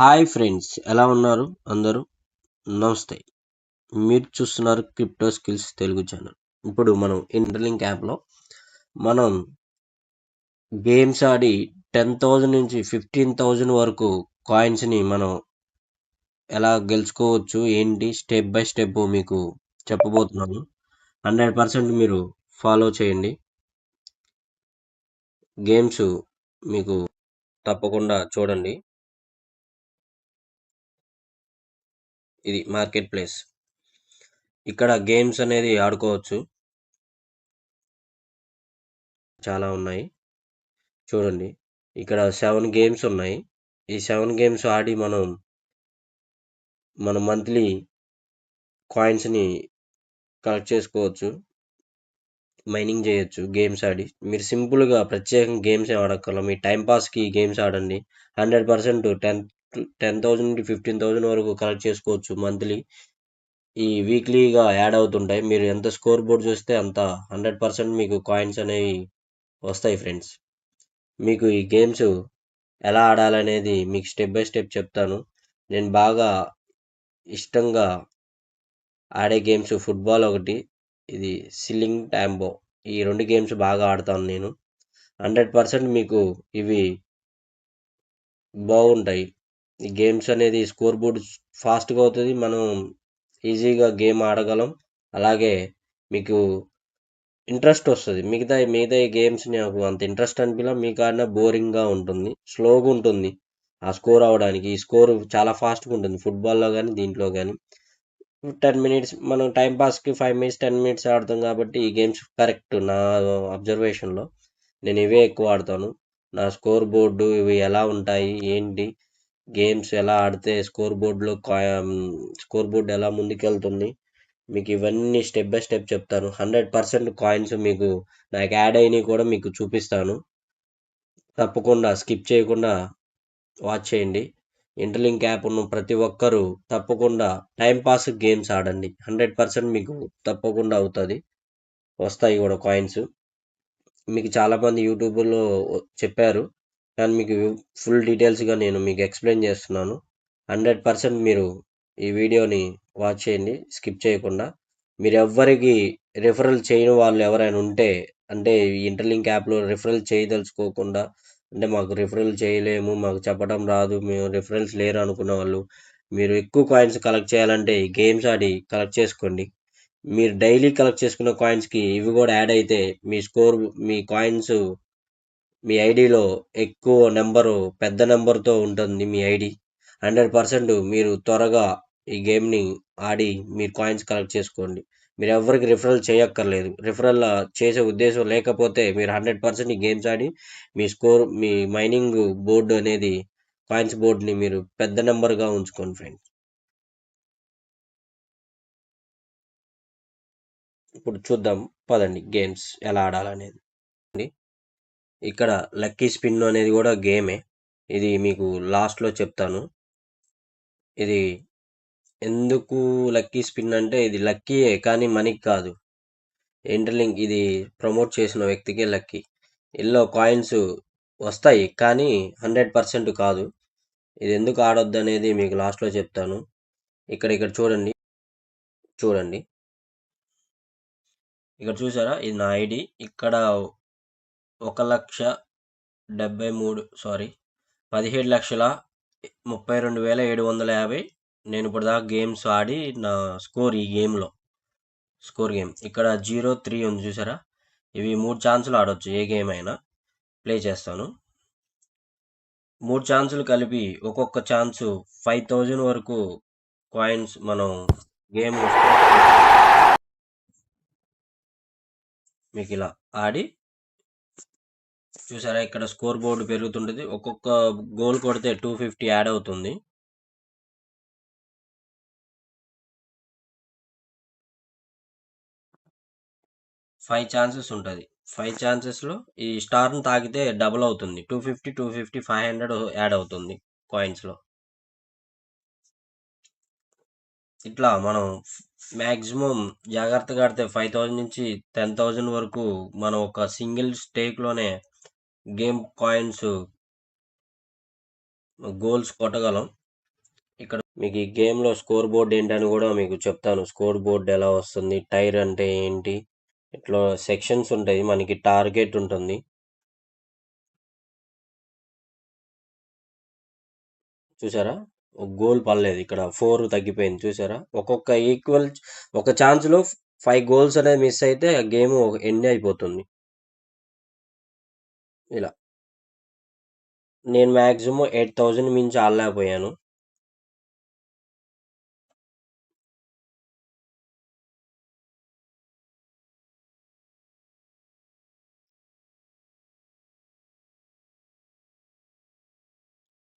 Hi friends ఎలా ఉన్నారు అందరూ? నమస్తే. మీరు చూస్తున్నారు క్రిప్టో స్కిల్స్ తెలుగు ఛానల్. ఇప్పుడు మనం ఇంటర్లింక్ యాప్లో మనం గేమ్స్ ఆడి టెన్ థౌజండ్ నుంచి ఫిఫ్టీన్ థౌజండ్ వరకు కాయిన్స్ని మనం ఎలా గెలుచుకోవచ్చు ఏంటి స్టెప్ బై స్టెప్ మీకు చెప్పబోతున్నాను. హండ్రెడ్ పర్సెంట్ మీరు ఫాలో చేయండి. గేమ్స్ మీకు తప్పకుండా చూడండి. ఇది మార్కెట్ ప్లేస్. ఇక్కడ గేమ్స్ అనేది ఆడుకోవచ్చు. చాలా ఉన్నాయి. చూడండి. ఇక్కడ సెవెన్ గేమ్స్ ఉన్నాయి. ఈ సెవెన్ గేమ్స్ ఆడి మనం మన మంత్లీ కాయిన్స్ని కలెక్ట్ చేసుకోవచ్చు. మైనింగ్ చేయొచ్చు గేమ్స్ ఆడి. మీరు సింపుల్గా ప్రత్యేకంగా గేమ్స్ ఏం ఆడక్కర్లా. మీ టైంపాస్కి గేమ్స్ ఆడండి. Hundred percent ten ten thousand నుండి ఫిఫ్టీన్ థౌజండ్ వరకు కలెక్ట్ చేసుకోవచ్చు మంత్లీ. ఈ వీక్లీగా యాడ్ అవుతుంటాయి. మీరు ఎంత స్కోర్ బోర్డ్ చూస్తే అంత హండ్రెడ్ పర్సెంట్ మీకు కాయిన్స్ అనేవి వస్తాయి ఫ్రెండ్స్. మీకు ఈ గేమ్స్ ఎలా ఆడాలనేది మీకు స్టెప్ బై స్టెప్ చెప్తాను. నేను బాగా ఇష్టంగా ఆడే గేమ్స్ ఫుట్బాల్ ఒకటి ఇది సిల్లింగ్ ట్యాంబో ఈ రెండు గేమ్స్ బాగా ఆడతాను నేను. హండ్రెడ్ పర్సెంట్ మీకు ఇవి బాగుంటాయి. ఈ గేమ్స్ అనేది స్కోర్ బోర్డ్ ఫాస్ట్గా అవుతుంది. మనం ఈజీగా గేమ్ ఆడగలం. అలాగే మీకు ఇంట్రెస్ట్ వస్తుంది. మిగతా మిగతా ఈ గేమ్స్ నాకు అంత ఇంట్రెస్ట్ అనిపించలే మీకు ఆడినా బోరింగ్గా ఉంటుంది. స్లోగా ఉంటుంది. ఆ స్కోర్ అవ్వడానికి ఈ స్కోర్ చాలా ఫాస్ట్గా ఉంటుంది. ఫుట్బాల్లో కానీ దీంట్లో కానీ టెన్ మినిట్స్ మనం టైం పాస్కి ఫైవ్ మినిట్స్ టెన్ మినిట్స్ ఆడతాం కాబట్టి ఈ గేమ్స్ కరెక్ట్ నా అబ్జర్వేషన్లో నేను ఇవే ఎక్కువ ఆడతాను. నా స్కోర్ బోర్డు ఇవి ఎలా ఉంటాయి? ఏంటి? గేమ్స్ ఎలా ఆడితే స్కోర్ బోర్డులో స్కోర్ బోర్డు ఎలా ముందుకెళ్తుంది మీకు ఇవన్నీ స్టెప్ బై స్టెప్ చెప్తాను. హండ్రెడ్ పర్సెంట్ కాయిన్స్ మీకు నాకు యాడ్ అయినవి కూడా మీకు చూపిస్తాను. తప్పకుండా స్కిప్ చేయకుండా వాచ్ చేయండి. ఇంటర్లింక్ యాప్ ఉన్న ప్రతి ఒక్కరూ తప్పకుండా టైంపాస్ గేమ్స్ ఆడండి. హండ్రెడ్ పర్సెంట్ మీకు తప్పకుండా అవుతుంది. వస్తాయి కూడా కాయిన్స్. మీకు చాలామంది యూట్యూబ్లో చెప్పారు. కానీ మీకు ఫుల్ డీటెయిల్స్గా నేను మీకు ఎక్స్ప్లెయిన్ చేస్తున్నాను. హండ్రెడ్ పర్సెంట్ మీరు ఈ వీడియోని వాచ్ చేయండి స్కిప్ చేయకుండా. మీరు ఎవ్వరికి రిఫరల్ చేయని వాళ్ళు ఎవరైనా ఉంటే అంటే ఇంటర్లింక్ యాప్లో రిఫరల్ చేయదలుచుకోకుండా అంటే మాకు రిఫరల్ చేయలేము మాకు చెప్పడం రాదు మేము రిఫరల్స్ లేరు అనుకున్న వాళ్ళు మీరు ఎక్కువ కాయిన్స్ కలెక్ట్ చేయాలంటే గేమ్స్ ఆడి కలెక్ట్ చేసుకోండి. మీరు డైలీ కలెక్ట్ చేసుకున్న కాయిన్స్కి ఇవి కూడా యాడ్ అయితే మీ స్కోర్ మీ కాయిన్స్ మీ ఐడిలో ఎక్కువ నెంబరు పెద్ద నెంబర్తో ఉంటుంది మీ ఐడి. హండ్రెడ్ పర్సెంట్ మీరు త్వరగా ఈ గేమ్ని ఆడి మీరు కాయిన్స్ కలెక్ట్ చేసుకోండి. మీరు ఎవరికి రిఫరల్ చేయక్కర్లేదు. రిఫరల్ చేసే ఉద్దేశం లేకపోతే మీరు హండ్రెడ్ పర్సెంట్ ఈ గేమ్స్ ఆడి మీ స్కోర్ మీ మైనింగ్ బోర్డు అనేది కాయిన్స్ బోర్డుని మీరు పెద్ద నెంబర్గా ఉంచుకోండి ఫ్రెండ్స్. ఇప్పుడు చూద్దాం. పదండి గేమ్స్ ఎలా ఆడాలనేది. ఇక్కడ లక్కీ స్పిన్ అనేది కూడా గేమే. ఇది మీకు లాస్ట్లో చెప్తాను. ఇది ఎందుకు లక్కీ స్పిన్ అంటే ఇది లక్కీయే కానీ మనీకి కాదు. ఇంటర్లింక్ ఇది ప్రమోట్ చేసిన వ్యక్తికే లక్కీ. ఇందులో కాయిన్స్ వస్తాయి కానీ హండ్రెడ్ పర్సెంట్ కాదు. ఇది ఎందుకు ఆడొద్దు అనేది మీకు లాస్ట్లో చెప్తాను. ఇక్కడ ఇక్కడ చూడండి. చూడండి. ఇక్కడ చూసారా? ఇది నా ఐడి. ఇక్కడ ఒక లక్ష డెబ్బై మూడు సారీ పదిహేడు లక్షల ముప్పై రెండు వేల ఏడు వందల యాభై. నేను ఇప్పుడు దాకా గేమ్స్ ఆడి నా స్కోర్ ఈ గేమ్లో స్కోర్ గేమ్. ఇక్కడ జీరో త్రీ ఉంది చూసారా? ఇవి మూడు ఛాన్సులు ఆడవచ్చు ఏ గేమ్ అయినా. ప్లే చేస్తాను. మూడు ఛాన్సులు కలిపి ఒక్కొక్క ఛాన్సు ఫైవ్ థౌజండ్ వరకు కాయిన్స్ మనం గేమ్. మీకు ఇలా ఆడి చూసారా ఇక్కడ స్కోర్ బోర్డు పెరుగుతుంటుంది. ఒక్కొక్క గోల్ కొడితే టూ ఫిఫ్టీ యాడ్ అవుతుంది. ఫైవ్ ఛాన్సెస్ ఉంటుంది. ఫైవ్ ఛాన్సెస్లో ఈ స్టార్ని తాకితే డబుల్ అవుతుంది. Two fifty two fifty five hundred add అవుతుంది కాయిన్స్లో ఇట్లా మనం మ్యాక్సిమం జాగ్రత్తగా ఆడితే ఫైవ్ థౌజండ్ నుంచి టెన్ థౌజండ్ వరకు మనం ఒక సింగిల్ స్టేక్లోనే గేమ్ కాయిన్స్ గోల్స్ కొట్టగలం ఇక్కడ మీకు ఈ గేమ్‌లో స్కోర్ బోర్డ్ ఏంటని కూడా మీకు చెప్తాను. స్కోర్ బోర్డ్ ఎలా వస్తుంది? టైర్ అంటే ఏంటి? ఇట్లా సెక్షన్స్ ఉంటాయి. మనకి టార్గెట్ ఉంటుంది. చూసారా? ఒక గోల్ పడలేదు. ఇక్కడ ఫోర్ తగ్గిపోయింది చూసారా? ఒక్కొక్క ఈక్వల్ ఒక ఛాన్స్‌లో ఫైవ్ గోల్స్ అనేది మిస్ అయితే గేమ్ ఎండ్ అయిపోతుంది. ఇలా. నేను మ్యాక్సిమం ఎయిట్ థౌజండ్ మించి ఆడలేకపోయాను.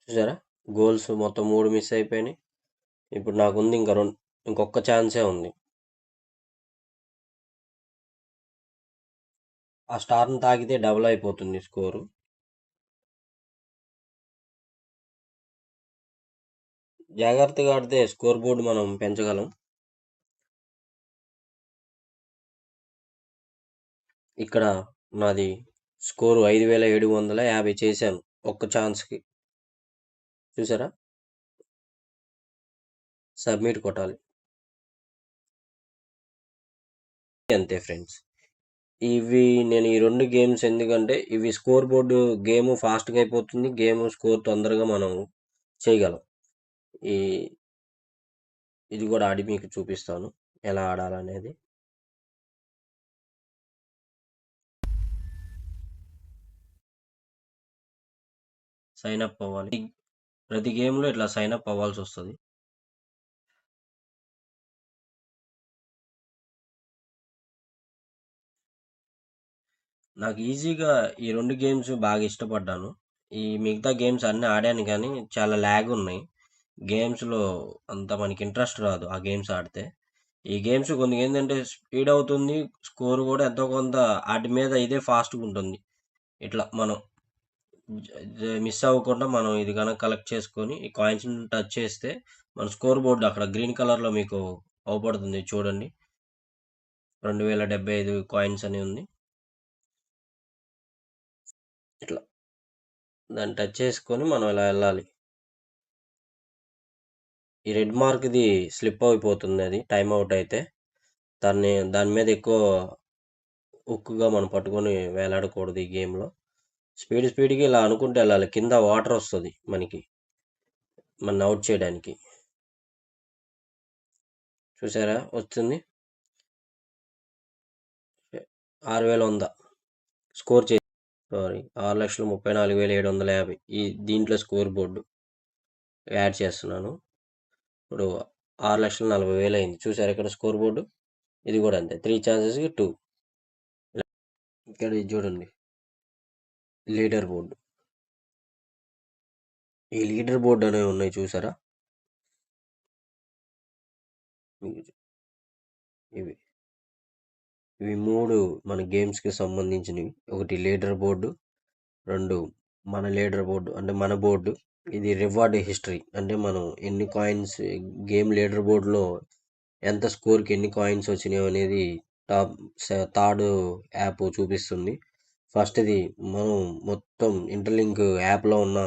చూసారా? గోల్స్ మొత్తం మూడు మిస్ అయిపోయినాయి. ఇప్పుడు నాకుంది ఇంకా రెండు ఇంకొక ఛాన్సే ఉంది. ఆ స్టార్‌ని తాకితే డబుల్ అయిపోతుంది స్కోరు. జాగ్రత్తగా ఆడితే స్కోర్ బోర్డ్ మనం పెంచగలం. ఇక్కడ నాది స్కోరు 5750 చేశాను. ఒక్క ఛాన్స్‌కి. చూసారా? సబ్మిట్ కొట్టాలి. అంతే ఫ్రెండ్స్. ఇవి నేను ఈ రెండు గేమ్స్ ఎందుకంటే ఇవి స్కోర్ బోర్డు గేమ్ ఫాస్ట్‌గా అయిపోతుంది. గేమ్ స్కోర్ తొందరగా మనం చేయగలం. ఈ ఇది కూడా ఆడి మీకు చూపిస్తాను. ఎలా ఆడాలనేది. సైన్ అప్ అవ్వాలి. ప్రతి గేమ్‌లో ఇట్లా సైన్ అప్ వస్తుంది నాకు ఈజీగా ఈ రెండు గేమ్స్ బాగా ఇష్టపడ్డాను. ఈ మిగతా గేమ్స్ అన్నీ ఆడాను కానీ చాలా ల్యాగ్ ఉన్నాయి. గేమ్స్‌లో అంత మనకి ఇంట్రెస్ట్ రాదు ఆ గేమ్స్ ఆడితే. ఈ గేమ్స్ కొన్ని ఏంటంటే స్పీడ్ అవుతుంది. స్కోర్ కూడా ఎంతో కొంత వాటి మీద ఇదే ఫాస్ట్‌గా ఉంటుంది. ఇట్లా మనం మిస్ అవ్వకుండా మనం ఇది కనుక కలెక్ట్ చేసుకొని ఈ కాయిన్స్‌ని టచ్ చేస్తే మన స్కోర్ బోర్డ్ అక్కడ గ్రీన్ కలర్‌లో మీకు అవుపడుతుంది చూడండి. 2075 కాయిన్స్ అని ఉంది. ఇట్లా. దాన్ని టచ్ చేసుకొని మనం ఇలా వెళ్ళాలి ఈ రెడ్ మార్క్‌ది స్లిప్ అయిపోతుంది అది టైమ్ అవుట్ అయితే. దాన్ని దాని మీద ఎక్కువ ఉక్కుగా మనం పట్టుకొని వేలాడకూడదు ఈ గేమ్‌లో. స్పీడ్ స్పీడ్‌గా ఇలా అనుకుంటే వెళ్ళాలి కింద వాటర్ వస్తుంది మనకి. మనని అవుట్ చేయడానికి. చూసారా? వచ్చింది. 6100 స్కోర్ చే సారీ 6,34,750 ఈ దీంట్లో స్కోర్ బోర్డు యాడ్ చేస్తున్నాను. ఇప్పుడు 6,40,000 అయింది. చూసారా ఇక్కడ స్కోర్ బోర్డు ఇది కూడా అంతే. త్రీ ఛాన్సెస్‌కి టూ ఇక్కడ ఇది చూడండి. లీడర్ బోర్డు ఈ లీడర్ బోర్డు అనేవి ఉన్నాయి చూసారా? ఇవి. ఇవి మూడు మన గేమ్స్‌కి సంబంధించినవి. ఒకటి లీడర్ బోర్డు రెండు మన లీడర్ బోర్డు అంటే మన బోర్డు ఇది రివార్డ్ హిస్టరీ అంటే మనం ఎన్ని కాయిన్స్ గేమ్ లీడర్ బోర్డ్‌లో ఎంత స్కోర్‌కి ఎన్ని కాయిన్స్ వచ్చినాయో అనేది టాప్ స థర్డ్ యాప్ చూపిస్తుంది. ఫస్ట్‌ది మనం మొత్తం ఇంటర్‌లింక్ యాప్‌లో ఉన్న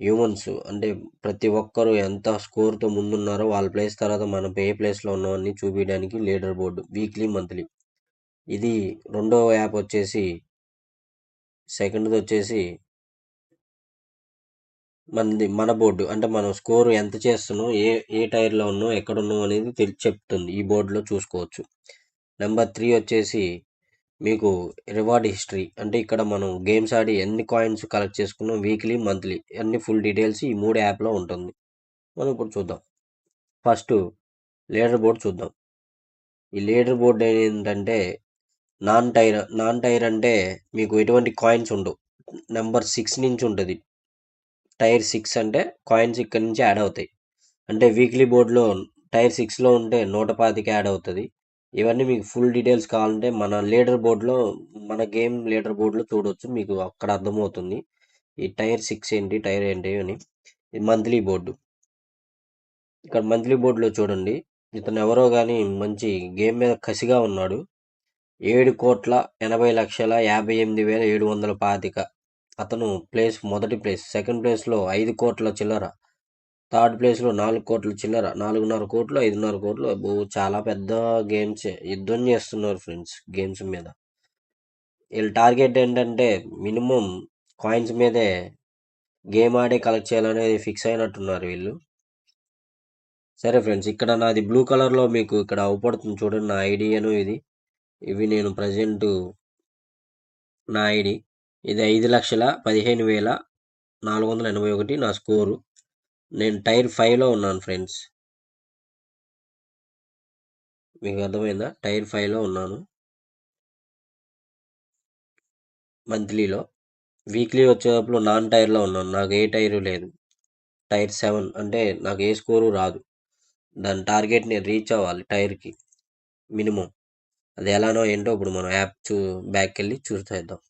హ్యూమన్స్ అంటే ప్రతి ఒక్కరు ఎంత స్కోర్‌తో ముందున్నారో వాళ్ళ ప్లేస్ తర్వాత మనం ఏ ప్లేస్‌లో ఉన్నామని చూపించడానికి లీడర్ బోర్డు వీక్లీ, మంత్లీ. ఇది రెండవ యాప్ వచ్చేసి సెకండ్ది వచ్చేసి మనది మన బోర్డు. అంటే మనం స్కోర్ ఎంత చేస్తున్నాం, ఏ ఏ టైర్‌లో ఉన్నాం, ఎక్కడున్నాం అనేది తెలి చెప్తుంది. ఈ బోర్డులో చూసుకోవచ్చు. నెంబర్ త్రీ వచ్చేసి మీకు రివార్డ్ హిస్టరీ. అంటే ఇక్కడ మనం గేమ్స్ ఆడి ఎన్ని కాయిన్స్ కలెక్ట్ చేసుకున్నాం వీక్లీ, మంత్లీ అన్ని ఫుల్ డీటెయిల్స్ ఈ మూడు యాప్‌లో ఉంటుంది. మనం ఇప్పుడు చూద్దాం. ఫస్ట్ లీడర్ బోర్డ్ చూద్దాం. ఈ లీడర్ బోర్డ్ ఏంటంటే నాన్ టైర్ నాన్ టైర్ అంటే మీకు ఎటువంటి కాయిన్స్ ఉండవు. నెంబర్ సిక్స్ నుంచి ఉంటుంది టైర్ సిక్స్ అంటే కాయిన్స్ ఇక్కడ నుంచి యాడ్ అవుతాయి. అంటే వీక్లీ బోర్డులో టైర్ సిక్స్లో ఉంటే 125 యాడ్ అవుతుంది ఇవన్నీ మీకు ఫుల్ డీటెయిల్స్ కావాలంటే మన లీడర్ బోర్డులో మన గేమ్ లీడర్ బోర్డులో చూడొచ్చు. మీకు అక్కడ అర్థమవుతుంది. ఈ టైర్ సిక్స్ ఏంటి, టైర్ ఏంటి అని. ఇది మంత్లీ బోర్డు. ఇక్కడ మంత్లీ బోర్డులో చూడండి. ఇతను ఎవరో కానీ మంచి గేమ్ మీద కసిగా ఉన్నాడు. 7,80,58,725 అతను ప్లేస్ మొదటి ప్లేస్. సెకండ్ ప్లేస్‌లో ఐదు కోట్ల చిల్లర. థర్డ్ ప్లేస్లో నాలుగు కోట్ల చిల్లర. నాలుగున్నర కోట్లు ఐదున్నర కోట్లు. అబ్బో చాలా పెద్ద గేమ్స్. యుద్ధం చేస్తున్నారు ఫ్రెండ్స్ గేమ్స్ మీద. వీళ్ళ టార్గెట్ ఏంటంటే మినిమం కాయిన్స్ మీదే గేమ్ ఆడే కలెక్ట్ చేయాలనేది ఫిక్స్ అయినట్టున్నారు వీళ్ళు. సరే ఫ్రెండ్స్ ఇక్కడ నాది బ్లూ కలర్లో మీకు ఇక్కడ అవుపడుతుంది చూడండి నా ఐడియాను ఇది. ఇవి నేను ప్రజెంటు నా ఐడి ఇది ఐదు లక్షల పదిహేను వేల నాలుగు వందల ఎనభై ఒకటి నా స్కోరు. నేను టైర్ ఫైవ్లో ఉన్నాను ఫ్రెండ్స్. మీకు అర్థమైందా? టైర్ ఫైవ్లో ఉన్నాను. మంత్లీలో. వీక్లీ వచ్చేటప్పుడు నాన్ టైర్లో ఉన్నాను. నాకు ఏ టైరు లేదు. టైర్ సెవెన్ అంటే నాకు ఏ స్కోరు రాదు. దాని టార్గెట్ నేను రీచ్ అవ్వాలి టైర్కి. మినిమం. అది ఎలానో ఏంటో ఇప్పుడు మనం యాప్ చూ బ్యాక్ వెళ్ళి చూసేద్దాం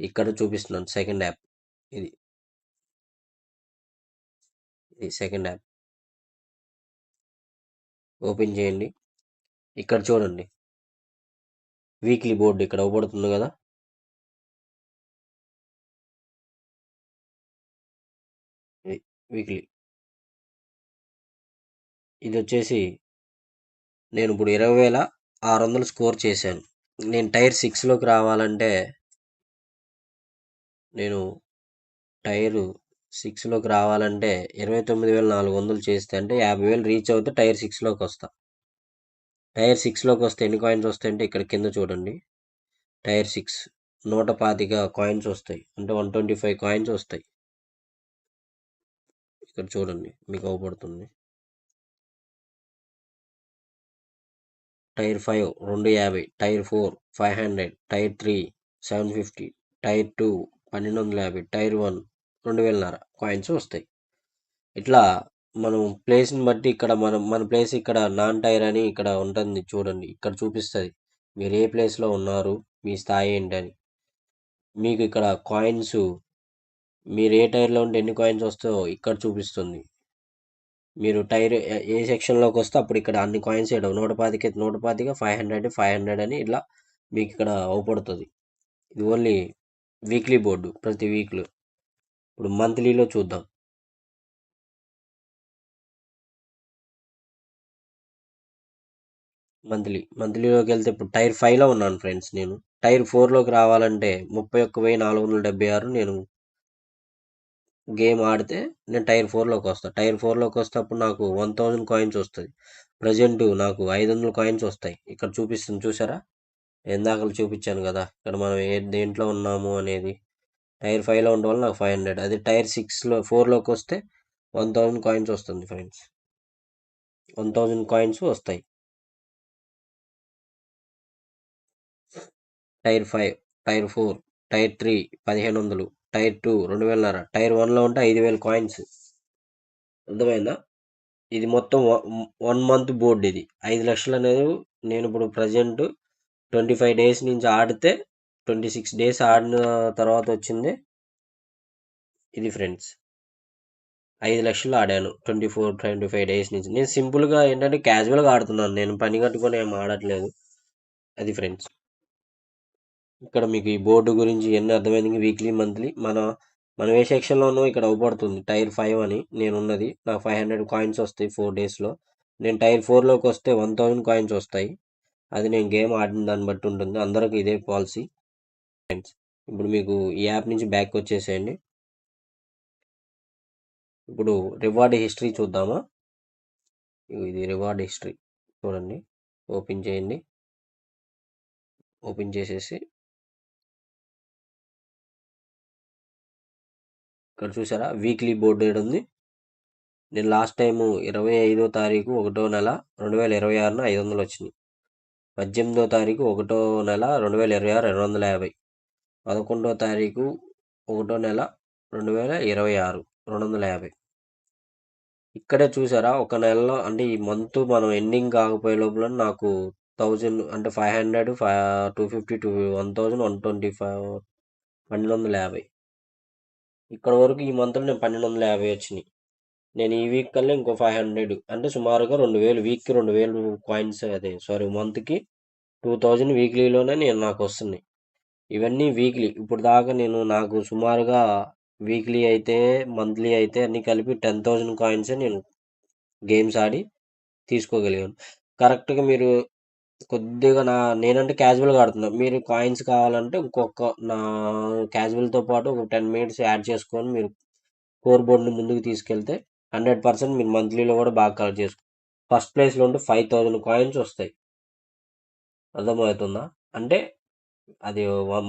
ఇక్కడ చూపిస్తున్నాను సెకండ్ యాప్. ఇది. ఇది సెకండ్ యాప్. ఓపెన్ చేయండి. ఇక్కడ చూడండి. వీక్లీ బోర్డు ఇక్కడ అవపడుతుంది కదా. వీక్లీ. ఇది వచ్చేసి నేను ఇప్పుడు ఇరవై వేల ఆరు వందలు స్కోర్ చేశాను. నేను టైర్ సిక్స్లోకి రావాలంటే నేను టైరు సిక్స్లోకి రావాలంటే ఇరవై తొమ్మిది వేల నాలుగు వందలు చేస్తే అంటే యాభై వేలు రీచ్ అవుతే టైర్ సిక్స్లోకి వస్తా. టైర్ సిక్స్లోకి వస్తే ఎన్ని కాయిన్స్ వస్తాయంటే ఇక్కడ కింద చూడండి. టైర్ సిక్స్ నూట పాతిక కాయిన్స్ వస్తాయి అంటే వన్ ట్వంటీ ఫైవ్ కాయిన్స్ వస్తాయి. ఇక్కడ చూడండి మీకు అవపడుతుంది. టైర్ ఫైవ్ రెండు యాభై tier four five hundred tier three seven fifty tier two పన్నెండు వందల యాభై టైర్ వన్ రెండు వేలన్నర కాయిన్స్ వస్తాయి. ఇట్లా మనం ప్లేస్ని బట్టి ఇక్కడ మనం మన ప్లేస్ ఇక్కడ నాన్ టైర్ అని ఇక్కడ ఉంటుంది చూడండి ఇక్కడ చూపిస్తుంది. మీరు ఏ ప్లేస్లో ఉన్నారు మీ స్థాయి ఏంటని. మీకు ఇక్కడ కాయిన్స్ మీరు ఏ టైర్లో ఉంటే ఎన్ని కాయిన్స్ వస్తాయో ఇక్కడ చూపిస్తుంది. మీరు టైర్ ఏ- ఏ సెక్షన్లోకి వస్తే అప్పుడు ఇక్కడ అన్ని కాయిన్స్ వేయడం నూట పాతిక నూట పాతిక ఫైవ్ హండ్రెడ్ ఫైవ్ హండ్రెడ్ అని ఇట్లా మీకు ఇక్కడ అవపడుతుంది. ఇది ఓన్లీ వీక్లీ బోర్డు ప్రతి వీక్లో. ఇప్పుడు మంత్లీలో చూద్దాం. మంత్లీ మంత్లీలోకి వెళ్తే ఇప్పుడు టైర్ ఫైవ్లో ఉన్నాను ఫ్రెండ్స్ నేను. టైర్ ఫోర్లోకి రావాలంటే ముప్పై ఒక్క వెయ్యి నాలుగు వందల డెబ్బై ఆరు నేను గేమ్ ఆడితే నేను టైర్ ఫోర్లోకి వస్తాను టైర్ ఫోర్లోకి వస్తే అప్పుడు నాకు వన్ థౌజండ్ కాయిన్స్ వస్తుంది. ప్రజెంట్ నాకు ఐదు వందల కాయిన్స్ వస్తాయి. ఇక్కడ చూపిస్తుంది చూసారా ఇందాకలు చూపించాను కదా. ఇక్కడ మనం ఏ దేంట్లో ఉన్నాము అనేది. టైర్ ఫైవ్లో ఉండడం వల్ల నాకు ఫైవ్ హండ్రెడ్. అదే టైర్ సిక్స్లో ఫోర్లోకి వస్తే వన్ థౌజండ్ కాయిన్స్ వస్తుంది ఫ్రెండ్స్. వన్ థౌజండ్ కాయిన్స్ వస్తాయి. Tier five tier four tier three పదిహేను వందలు. టైర్ టూ రెండు వేలన్నర. టైర్ వన్లో ఉంటే ఐదు వేల కాయిన్స్. అర్థమైందా? ఇది మొత్తం వన్ మంత్ బోర్డు ఇది. ఐదు లక్షలు అనేది నేను ఇప్పుడు ప్రజెంట్ ట్వంటీ ఫైవ్ డేస్ నుంచి ఆడితే ట్వంటీ సిక్స్ డేస్ ఆడిన తర్వాత వచ్చింది. ఇది ఫ్రెండ్స్. ఐదు లక్షలు ఆడాను twenty four twenty five days నుంచి. నేను సింపుల్గా ఏంటంటే క్యాజువల్గా ఆడుతున్నాను. నేను పని కట్టుకొని ఏం ఆడట్లేదు. అది ఫ్రెండ్స్. ఇక్కడ మీకు ఈ బోర్డు గురించి ఎన్ని అర్థమైంది? వీక్లీ మంత్లీ మన మనం ఏ సెక్షన్లో ఉన్నో ఇక్కడ అవుపడుతుంది టైర్ ఫైవ్ అని నేను ఉన్నది నాకు ఫైవ్ హండ్రెడ్ కాయిన్స్ వస్తాయి ఫోర్ డేస్లో నేను టైర్ ఫోర్లోకి వస్తే వన్ థౌజండ్ కాయిన్స్ వస్తాయి. అది నేను గేమ్ ఆడిన దాన్ని బట్టి ఉంటుంది. అందరికి ఇదే పాలసీ ఫ్రెండ్స్ ఇప్పుడు మీకు ఈ యాప్ నుంచి బ్యాక్ వచ్చేసేయండి. ఇప్పుడు రివార్డ్ హిస్టరీ చూద్దామా? ఇది రివార్డ్ హిస్టరీ చూడండి. ఓపెన్ చేయండి. ఓపెన్ చేసేసి ఇక్కడ చూసారా వీక్లీ బోర్డు డేట్ ఉంది. నేను లాస్ట్ టైము ఇరవై ఐదో తారీఖు ఒకటో నెల రెండు వేల ఇరవై ఆరున ఐదు వందలు వచ్చినాయి. పద్దెనిమిదో తారీఖు ఒకటో నెల రెండు వేల ఇరవై ఆరు రెండు వందల యాభై. పదకొండో తారీఖు ఒకటో నెల రెండు వేల ఇరవై ఆరు రెండు వందల యాభై. ఇక్కడే చూసారా ఒక నెలలో అంటే ఈ మంత్ మనం ఎండింగ్ కాకపోయే లోపల నాకు థౌజండ్ అంటే five hundred five two fifty two one thousand one twenty five పన్నెండు వందల యాభై. ఇక్కడ వరకు ఈ మంత్లో నేను పన్నెండు వందల యాభై వచ్చినాయి. నేను ఈ వీక్ కల్లా ఇంకో ఫైవ్ హండ్రెడ్ అంటే సుమారుగా రెండు వేలు వీక్కి రెండు వేలు కాయిన్స్ అదే సారీ మంత్కి టూ థౌజండ్ వీక్లీలోనే నేను నాకు వస్తున్నాయి. ఇవన్నీ వీక్లీ. ఇప్పుడు దాకా నేను నాకు సుమారుగా వీక్లీ అయితే మంత్లీ అయితే అన్నీ కలిపి టెన్ థౌజండ్ కాయిన్సే నేను గేమ్స్ ఆడి తీసుకోగలిగాను. కరెక్ట్గా మీరు కొద్దిగా నా నేనంటే క్యాజువల్గా ఆడుతున్నా. మీరు కాయిన్స్ కావాలంటే ఇంకొక నా క్యాజువల్తో పాటు ఒక టెన్ మినిట్స్ యాడ్ చేసుకొని మీరు స్కోర్ బోర్డ్ని ముందుకు తీసుకెళ్తే హండ్రెడ్ పర్సెంట్ మీరు మంత్లీలో కూడా బాగా కలెక్ట్ చేసుకో ఫస్ట్ ప్లేస్లో ఉంటే ఫైవ్ థౌజండ్ కాయిన్స్ వస్తాయి. అర్థమవుతుందా? అంటే అది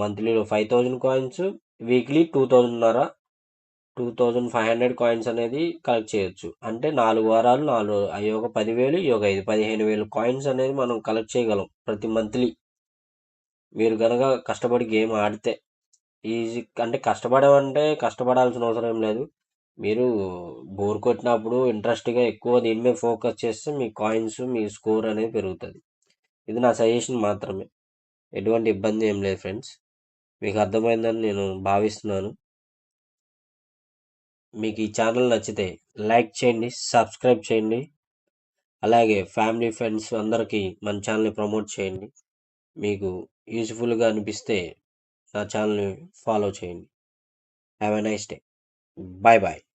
మంత్లీలో five thousand coins weekly two థౌజండ్న్నర two thousand five hundred coins అనేది కలెక్ట్ చేయొచ్చు. అంటే నాలుగు వారాలు నాలుగు అవి ఒక పదివేలు ఈ ఒక ఐదు పదిహేను వేలు కాయిన్స్ అనేది మనం కలెక్ట్ చేయగలం ప్రతి మంత్లీ మీరు కనుక కష్టపడి గేమ్ ఆడితే ఈజీ అంటే కష్టపడమంటే కష్టపడాల్సిన అవసరం ఏం లేదు. మీరు బోర్ కొట్టినప్పుడు ఇంట్రెస్ట్గా ఎక్కువ దీని మీద ఫోకస్ చేస్తే మీ కాయిన్స్ మీ స్కోర్ అనేది పెరుగుతుంది. ఇది నా సజెషన్ మాత్రమే. ఎటువంటి ఇబ్బంది ఏం లేదు ఫ్రెండ్స్ మీకు అర్థమైందని నేను భావిస్తున్నాను. మీకు ఈ ఛానల్ నచ్చితే లైక్ చేయండి సబ్స్క్రైబ్ చేయండి. అలాగే ఫ్యామిలీ ఫ్రెండ్స్ అందరికీ మన ఛానల్ని ప్రమోట్ చేయండి. మీకు యూజ్ఫుల్గా అనిపిస్తే నా ఛానల్ని ఫాలో చేయండి. Have a nice day. Bye bye.